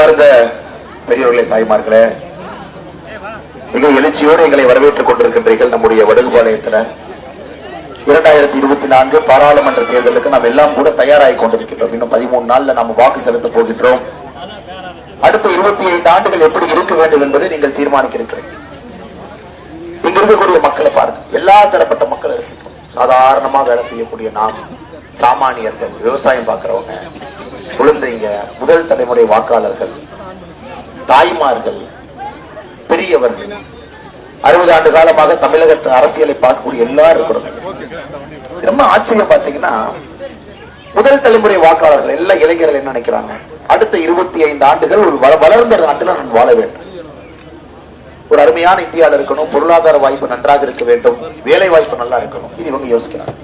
அன்பார்ந்த பெரியவர்களே தாய்மார்களே மிக எழுச்சியோடு எங்களை வரவேற்றுக் கொண்டிருக்கின்றீர்கள் நம்முடைய வடுகுபாளையத்துல இரண்டாயிரத்தி இருபத்தி நான்கு பாராளுமன்ற தேர்தலுக்கு நாம் எல்லாம் கூட தயாராகி கொண்டிருக்கின்றோம். இன்னும் பதிமூணு நாள்ல நாம் வாக்கு செலுத்த போகின்றோம். அடுத்த இருபத்தி ஐந்து ஆண்டுகள் எப்படி இருக்க வேண்டும் என்பதை நீங்கள் தீர்மானிக்க இருக்கிறீர்கள் இங்க இருக்கக்கூடிய மக்களை பாருங்க. எல்லா தரப்பட்ட மக்கள் இருக்கின்றோம். சாதாரணமா வேலை செய்யக்கூடிய நாம் சாமானியர்கள் விவசாயம் பார்க்கிறவங்க குழந்தைங்க முதல் தலைமுறை வாக்காளர்கள் தாய்மார்கள் பெரியவர்கள் அறுபது ஆண்டு காலமாக தமிழகத்து அரசியலை பார்க்கக்கூடிய எல்லாரும் இருக்கிறோம் ரொம்ப ஆச்சரியம் பாத்தீங்கன்னா முதல் தலைமுறை வாக்காளர்கள் எல்லா இளைஞர்கள் என்ன நினைக்கிறாங்க? அடுத்த இருபத்தி ஐந்து ஆண்டுகள் ஒரு வள- வளர்ந்த நாட்டில் நான் வாழ வேண்டும். ஒரு அருமையான இந்தியாவில் இருக்கணும் பொருளாதார வாய்ப்பு நன்றாக இருக்க வேண்டும் வேலை வாய்ப்பு நல்லா இருக்கணும். இது இவங்க யோசிக்கிறாங்க.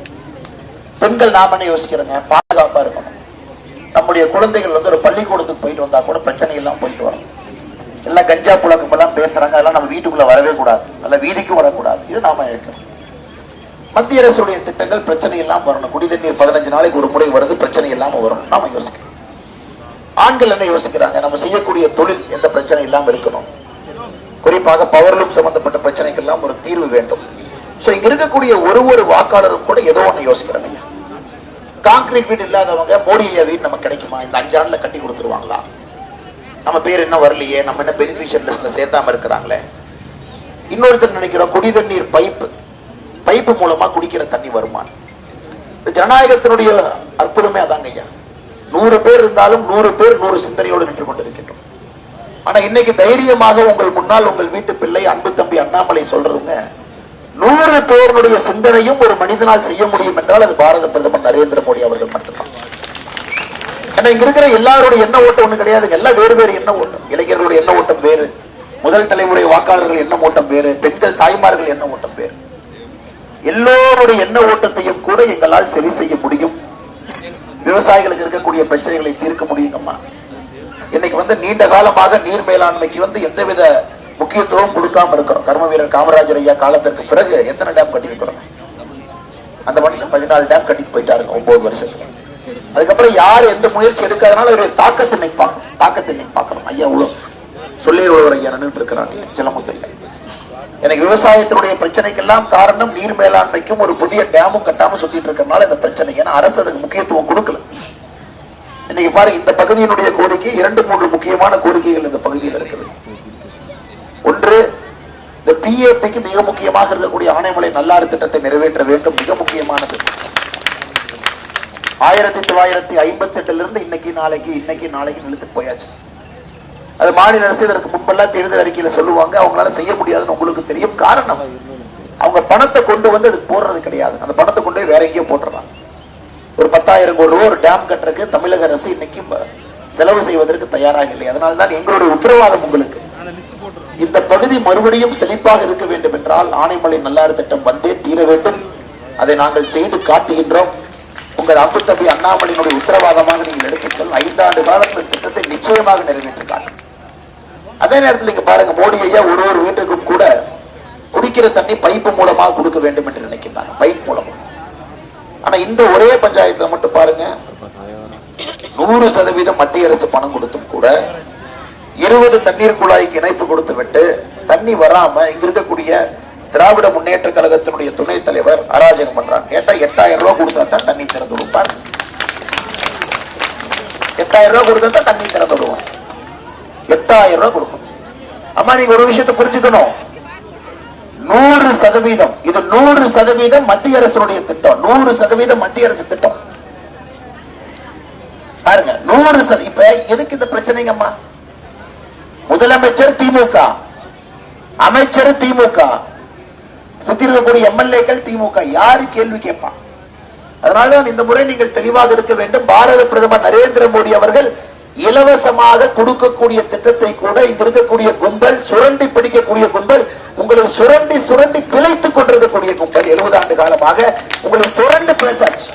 பெண்கள் நாம என்ன யோசிக்கிறோங்க? பாதுகாப்பா இருக்கணும். நம்முடைய குழந்தைகள் வந்து ஒரு பள்ளிக்கூடத்துக்கு போயிட்டு வந்தா கூட பிரச்சனை இல்லாமல் போயிட்டு வரும். எல்லாம் கஞ்சா புழக்கம் எல்லாம் பேசுறாங்க அதெல்லாம் நம்ம வீட்டுக்குள்ள வரவே கூடாது. அல்ல வீதிக்கும் வரக்கூடாது. இது நாம இழக்கணும் மத்திய அரசுடைய திட்டங்கள் பிரச்சனை இல்லாம வரணும். குடி தண்ணீர் பதினஞ்சு நாளைக்கு ஒரு முறை வருது பிரச்சனை இல்லாம வரும். நாம யோசிக்கணும். ஆண்கள் என்ன யோசிக்கிறாங்க? நம்ம செய்யக்கூடிய தொழில் எந்த பிரச்சனை இல்லாம இருக்கணும்? குறிப்பாக பவர்லூம் சம்பந்தப்பட்ட பிரச்சனைக்கெல்லாம் ஒரு தீர்வு வேண்டும். சோ இங்க இருக்கக்கூடிய ஒரு ஒரு வாக்காளரும் கூட ஏதோ ஒண்ணு யோசிக்கிறாங்க ஐயா. கான்கிரீட் வீடு இல்லாதவங்க மோடி ஐயா வீடு நமக்கு கிடைக்குமா? இந்த அஞ்சு ஆண்டுல கட்டி கொடுத்துருவாங்களா? நம்ம பேர் என்ன வரலையே. நம்ம என்ன பெனிஃபிஷியல் லிஸ்ட்ல சேர்த்தாம இருக்கிறாங்களே? இன்னொருத்தர் நினைக்கிறோம் குடி தண்ணீர் பைப்பு பைப்பு மூலமா குடிக்கிற தண்ணி வருமானம். இந்த ஜனநாயகத்தினுடைய அற்புதமே அதாங்க ஐயா. நூறு பேர் இருந்தாலும் நூறு பேர் நூறு சிந்தனையோடு நின்று கொண்டிருக்கின்றோம். ஆனா இன்னைக்கு தைரியமாக உங்கள் முன்னால் உங்கள் வீட்டு பிள்ளை அன்பு தம்பி அண்ணாமலை சொல்றதுங்க நூறு பேருடைய சிந்தனையும் ஒரு மனிதனால் செய்ய முடியும் என்றால் அது பாரத பிரதமர் நரேந்திர மோடி அவர்கள் மட்டும்தான். ஏன்னா இங்க இருக்கிற எல்லாருடைய எண்ண ஓட்டம் ஒண்ணு கிடையாதுங்க எல்லாம் வேறு வேறு எண்ண ஓட்டம். இளைஞர்களுடைய எண்ண ஓட்டம் வேறு. முதல் தலைமுறை வாக்காளர்கள் எண்ண ஓட்டம் வேறு. பெண்கள் தாய்மார்கள் எண்ண ஓட்டம் வேறு. எல்லோருடைய எண்ண ஓட்டத்தையும் கூட எங்களால் சரி செய்ய முடியும். விவசாயிகளுக்கு இருக்கக்கூடிய பிரச்சனைகளை தீர்க்க முடியுங்கம்மா. இன்னைக்கு வந்து நீண்ட காலமாக நீர் மேலாண்மைக்கு வந்து எந்தவித முக்கியத்துவம் கொடுக்காம இருக்கிறோம் கர்ம வீரர் காமராஜர் ஐயா காலத்திற்கு பிறகு எத்தனை டேம் கட்டிருக்கிறோம் அந்த மனுஷன் பதினாலு டேம் கட்டிட்டு போயிட்டாருங்க ஒன்பது வருஷத்துல. அதுக்கப்புறம் யார் எந்த முயற்சி எடுக்காதனால ஒரு தாக்கத்தினை பார்க்கணும் தாக்கத்தினை பார்க்கணும் ஐயா உள்ள சொல்லி உழவர் ஐயா நின்று இருக்கிறாங்க சிலமுத்தில்லை எனக்கு விவசாயத்தினுடைய பிரச்சனைக்கெல்லாம் காரணம் நீர் மேலாண்மைக்கும் ஒரு புதிய டேமும் கட்டாம சுத்திட்டு இருக்கிறனால இந்த பிரச்சனை. ஏன்னா அரசு அதுக்கு முக்கியத்துவம் கொடுக்கல. இன்னைக்கு பாருங்க இந்த பகுதியினுடைய கோரிக்கை இரண்டு மூன்று முக்கியமான கோரிக்கைகள் இந்த பகுதியில் இருக்குது. ஒன்று இந்த பிஏபிக்கு மிக முக்கியமாக இருக்கக்கூடிய ஆணைமலை நல்லாறு திட்டத்தை நிறைவேற்ற வேண்டும். மிக முக்கியமானது. ஆயிரத்தி தொள்ளாயிரத்தி ஐம்பத்தி எட்டுல இருந்து இன்னைக்கு நாளைக்கு இன்னைக்கு நாளைக்கு நிலத்துக்கு போயாச்சு. அது மாநில அரசு இதற்கு முன்பெல்லாம் தேர்தல் அறிக்கையில சொல்லுவாங்க. அவங்களால செய்ய முடியாதுன்னு உங்களுக்கு தெரியும் காரணம். அவங்க பணத்தை கொண்டு வந்து அது போடுறது கிடையாது. அந்த பணத்தை கொண்டு போய் வேற எங்கேயோ போட்டுறாங்க. ஒரு பத்தாயிரம் கோடி ரூபா ஒரு டேம் கட்டுறதுக்கு தமிழக அரசு இன்னைக்கு செலவு செய்வதற்கு தயாராக இல்லை. அதனால தான் எங்களுடைய உத்தரவாதம் உங்களுக்கு. இந்த பகுதி மறுபடியும் செழிப்பாக இருக்க வேண்டும் என்றால் ஆனைமலை நல்லாறு திட்டம் வந்தே தீர வேண்டும். அதை நாங்கள் செய்து காட்டுகின்றோம். உங்கள் அம்பு தம்பி அண்ணாமலையினுடைய உத்தரவாதமாக நீங்கள் எடுத்துக்கொள். ஐந்தாண்டு காலத்தில் திட்டத்தை நிச்சயமாக நிறைவேற்றி அதே நேரத்தில் இங்க பாருங்க மோடி ஐயா ஒரு ஒரு வீட்டுக்கும் கூட குடிக்கிற தண்ணி பைப்பு மூலமாக கொடுக்க வேண்டும் என்று நினைக்கிறாங்க பைப் மூலமா. ஆனா இந்த ஒரே பஞ்சாயத்துல மட்டும் பாருங்க நூறு சதவீதம் மத்திய அரசு பணம் கொடுத்தும் கூட இருபது தண்ணீர் குழாய்க்கு இணைப்பு கொடுத்து விட்டு தண்ணி வராம இங்க இருக்கக்கூடிய திராவிட முன்னேற்ற கழகத்தினுடைய துணைத் தலைவர் அராஜகம் பண்றாங்க. கேட்டா எட்டாயிரம் ரூபாய் கொடுத்தா தான் தண்ணி திறந்து விடுப்பார் எட்டாயிரம் ரூபாய் கொடுத்தா தான் தண்ணி திறந்து விடுவோம் எட்டாயிரம் ரூபாய் கொடுக்கணும். அம்மா நீங்க ஒரு விஷயத்தை புரிஞ்சுக்கணும். நூறு சதவீதம் இது நூறு சதவீதம் மத்திய அரசுடைய திட்டம். நூறு சதவீதம் மத்திய அரசு திட்டம். பாருங்க நூறு சத இப்ப எதுக்கு இந்த பிரச்சனைங்கம்மா? முதலமைச்சர் திமுக. அமைச்சர் திமுக. சுத்திருக்கக்கூடிய எம்எல்ஏக்கள் திமுக. யாரு கேள்வி கேட்பான் அதனாலதான் இந்த முறை நீங்கள் தெளிவாக இருக்க வேண்டும். பாரத பிரதமர் நரேந்திர மோடி அவர்கள் இலவசமாக கொடுக்கக்கூடிய திட்டத்தை கூட இங்க இருக்கக்கூடிய கும்பல் சுரண்டி பிடிக்கக்கூடிய கும்பல் உங்களுக்கு சுரண்டி சுரண்டி பிழைத்துக் கொண்டிருக்கக்கூடிய கும்பல் எழுபது ஆண்டு காலமாக உங்களுக்கு சுரண்டி பிழைச்சாச்சு.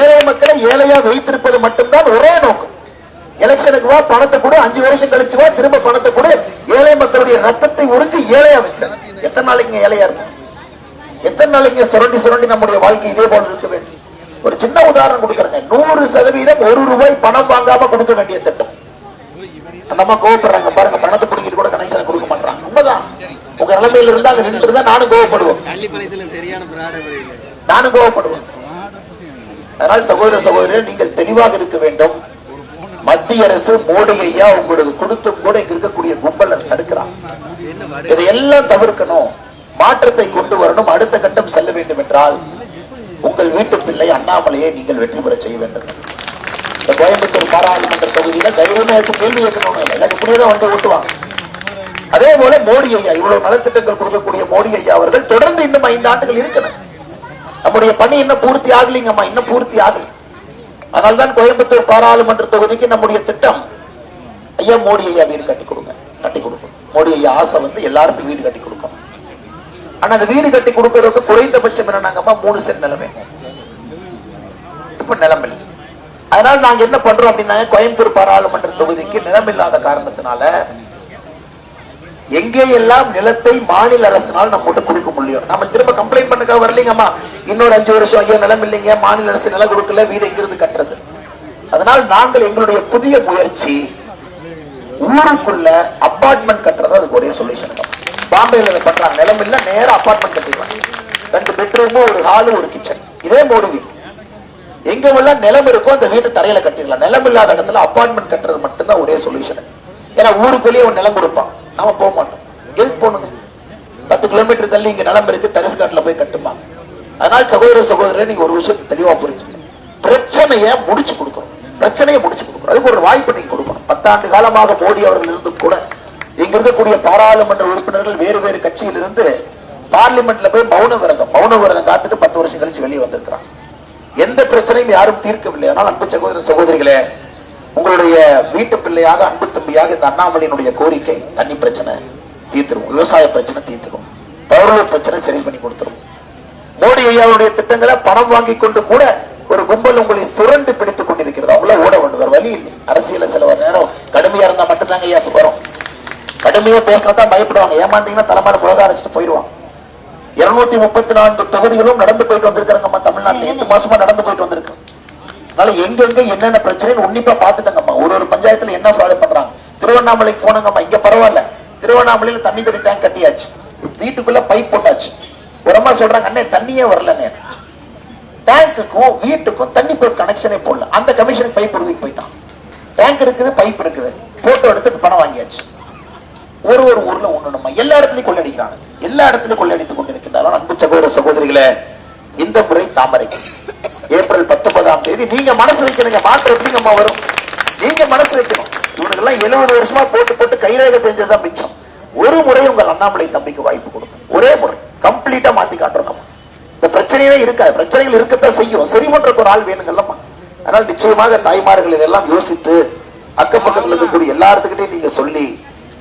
ஏழை மக்களை ஏழையா வைத்திருப்பது மட்டும்தான் ஒரே நோக்கம். எலெக்ஷனுக்கு வா பணத்தை கூட அஞ்சு வருஷம் கழிச்சு வா திரும்ப பணத்தை கூட. ஏழை மக்களுடைய ரத்தத்தை உறிஞ்சி ஏழையா வச்சு எத்தனை நாளைக்கு ஏழையா இருக்கும் எத்தனை நாளைக்கு சுரண்டி சுரண்டி நம்முடைய வாழ்க்கை இதே போல இருக்க வேண்டும்? ஒரு சின்ன உதாரணம் கொடுக்கறேங்க. நூறு சதவீதம் ஒரு ரூபாய் பணம் வாங்காம கொடுக்க வேண்டிய திட்டம். அந்த அம்மா கோவப்படுறாங்க. பாருங்க பணத்தை பிடிக்கிட்டு கூட கனெக்ஷன் கொடுக்க மாட்டாங்க உண்மைதான். உங்க நிலைமையில இருந்தா அங்க நின்று இருந்தா நானும் கோவப்படுவோம் நானும் கோவப்படுவேன். அதனால் சகோதர சகோதரர் நீங்கள் தெளிவாக இருக்க வேண்டும். மத்திய அரசு மோடி ஐயா உங்களுக்கு கொடுத்தும் கூட இங்க இருக்கக்கூடிய கும்பல் அதை தடுக்கிறான். இதையெல்லாம் தவிர்க்கணும். மாற்றத்தை கொண்டு வரணும். அடுத்த கட்டம் செல்ல வேண்டும் என்றால் உங்கள் வீட்டு பிள்ளை அண்ணாமலையை நீங்கள் வெற்றி பெற செய்ய வேண்டும். இந்த கோயம்புத்தூர் பாராளுமன்ற தொகுதியில தைரியமா கேள்வி கேட்கணும் எனக்கு இப்படியேதான் வந்து ஓட்டுவாங்க. அதே போல மோடி ஐயா இவ்வளவு நலத்திட்டங்கள் கொடுக்கக்கூடிய மோடி ஐயா அவர்கள் தொடர்ந்து இன்னும் ஐந்து ஆண்டுகள் இருக்கணும். நம்முடைய பணி இன்னும் பூர்த்தி ஆகலீங்கம்மா. இன்னும் பூர்த்தி ஆகலை. அதனால்தான் கோயம்புத்தூர் பாராளுமன்ற தொகுதிக்கு நம்முடைய திட்டம். ஐயா மோடி ஐயா வீடு கட்டி கொடுங்க. கட்டி கொடுக்கணும் மோடி ஐயா ஆசை வந்து எல்லாருக்கும் வீடு கட்டி கொடுக்கணும். ஆனா அந்த வீடு கட்டி கொடுக்கறதுக்கு குறைந்தபட்சம் என்னன்னாங்கம்மா மூணு சென்ட் நிலமே இப்ப நிலம் இல்லை. அதனால நாங்க என்ன பண்றோம் அப்படின்னா கோயம்புத்தூர் பாராளுமன்ற தொகுதிக்கு நிலம் இல்லாத காரணத்தினால எங்கேயெல்லாம் நிலத்தை மாநில அரசினால் நம்ம கிட்ட கொடுக்க முடியும்? நம்ம திரும்ப கம்ப்ளைண்ட் பண்ணுக்க வரலீங்கம்மா. இன்னொரு அஞ்சு வருஷம் ஐயோ நிலம் இல்லைங்க மாநில அரசு நிலம் கொடுக்கல வீடு எங்கிருந்து கட்டுறது? அதனால் நாங்கள் எங்களுடைய புதிய முயற்சி ஊருக்குள்ள அபார்ட்மெண்ட் கட்டுறது அதுக்கு ஒரே சொல்யூஷன் பாம்பேல பண்றாங்க. நிலம் இல்ல நேரா அபார்ட்மெண்ட் கட்டிடுவாங்க ரெண்டு பெட்ரூமும் ஒரு ஹாலு ஒரு கிச்சன் இதே மோடி வீடு எங்கெல்லாம் நிலம் இருக்கோ அந்த வீட்டு தரையில கட்டிடலாம். நிலம் இல்லாத இடத்துல அபார்ட்மெண்ட் கட்டுறது மட்டும்தான் ஒரே சொல்யூஷன் ஏன்னா ஊருக்குள்ளேயே ஒரு நிலம் கொடுப்பான். நாம போக மாட்டோம். எதுக்கு போகணுங்க? பத்து கிலோமீட்டர் தள்ளி இங்க நிலம் இருக்கு தரிசுகாட்டுல போய் கட்டுப்பாங்க அதனால சகோதர சகோதரர் நீங்க ஒரு விஷயத்தை தெளிவா புரிஞ்சுக்கணும். பிரச்சனையை முடிச்சு கொடுக்கணும். பிரச்சனையை முடிச்சு கொடுக்கணும். அதுக்கு ஒரு வாய்ப்பு நீங்க கொடுக்கணும். பத்தாண்டு காலமாக மோடி அவர்கள் இருந்தும் கூட இங்க இருக்கக்கூடிய பாராளுமன்ற உறுப்பினர்கள் வேறு வேறு கட்சியில் இருந்து பார்லிமெண்ட்ல போய் மௌன விரதம் மௌன விரதம் காத்துட்டு பத்து வருஷம் கழிச்சு வெளியே வந்திருக்கிறான் எந்த பிரச்சனையும் யாரும் தீர்க்கவில்லை. ஆனால் அன்பு சகோதர சகோதரிகளே உங்களுடைய வீட்டு பிள்ளையாக அன்பு தம்பியாக இந்த அண்ணாமலையினுடைய கோரிக்கை தண்ணி பிரச்சனை தீர்த்துரும். விவசாய பிரச்சனை தீர்த்துரும். பவர்லூர் பிரச்சனை சரி பண்ணி கொடுத்துரும். மோடி ஐயாவுடைய திட்டங்களை பணம் வாங்கி கொண்டு கூட ஒரு கும்பல் உங்களை சுரண்டு பிடித்துக் கொண்டிருக்கிறது. அவங்கள ஓட வேண்டும். வேற வழி இல்லை. அரசியல சில நேரம் கடுமையா இருந்தா மட்டும்தாங்க ஐயா வரும். கடுமையா பேசினா தான் பயப்படுவாங்க. ஏமாந்தீங்கன்னா தலைமையில புலக அரைச்சிட்டு போயிடுவாங்க இருநூத்தி முப்பத்தி நான்கு தொகுதிகளும் நடந்து போயிட்டு வந்திருக்காங்கம்மா தமிழ்நாட்டுல. எட்டு மாசமா நடந்து போயிட்டு வந்திருக்கு. அதனால எங்கெங்க என்னென்ன பிரச்சனைன்னு உன்னிப்பா பாத்துட்டாங்கம்மா ஒரு ஒரு பஞ்சாயத்துல என்ன ஃப்ராடு பண்றாங்க? திருவண்ணாமலைக்கு போனாங்கம்மா. இங்க பரவாயில்ல. திருவண்ணாமலையில தண்ணி தண்ணி டேங்க் கட்டியாச்சு. வீட்டுக்குள்ள பைப் போட்டாச்சு. உரமா சொல்றாங்க அண்ணே தண்ணியே வரலன்னு டேங்குக்கும் வீட்டுக்கும் தண்ணி கனெக்ஷனே போடல. அந்த கமிஷனுக்கு பைப் உருவிட்டு போயிட்டான். டேங்க் இருக்குது பைப் இருக்குது. போட்டோ எடுத்துட்டு பணம் வாங்கியாச்சு. ஒரு ஒரு ஊர்ல ஒண்ணுமா? எல்லா இடத்துலயும் கொள்ளடிக்கிறாங்க. எல்லா இடத்துலயும் கொள்ளடித்துக் கொண்டிருக்கின்றார்கள். அன்பு சகோதர சகோதரிகளே இந்த முறை தாமரைக்கு ஏப்ரல் பத்தொன்பதாம் தேதி நீங்க மனசு வைக்கணுங்க. மாற்றம் எப்படிங்கம்மா வரும்? நீங்க மனசு வைக்கணும். இவனுக்கு எல்லாம் எழுபது வருஷமா போட்டு போட்டு கைரேக தெரிஞ்சதுதான் மிச்சம். ஒரு முறை உங்கள் அண்ணாமலை தம்பிக்கு வாய்ப்பு கொடுக்கும் ஒரே முறை. கம்ப்ளீட்டா மாத்தி காட்டுறோம் இந்த பிரச்சனையே இருக்காது. பிரச்சனைகள் இருக்கத்தான் செய்யும். சரி பண்றதுக்கு ஒரு ஆள் வேணுங்கல்லம்மா. அதனால் நிச்சயமாக தாய்மார்கள் இதெல்லாம் யோசித்து அக்கப்பக்கத்துல இருக்கக்கூடிய எல்லாத்துக்கிட்டையும் நீங்க சொல்லி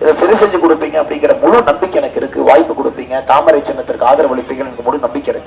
இதை சரி செஞ்சு கொடுப்பீங்க அப்படிங்கிற முழு நம்பிக்கை எனக்கு இருக்கு. வாய்ப்பு கொடுப்பீங்க. தாமரை சின்னத்திற்கு ஆதரவு அளிப்பீங்க எனக்கு முழு நம்பிக்கை இருக்கு.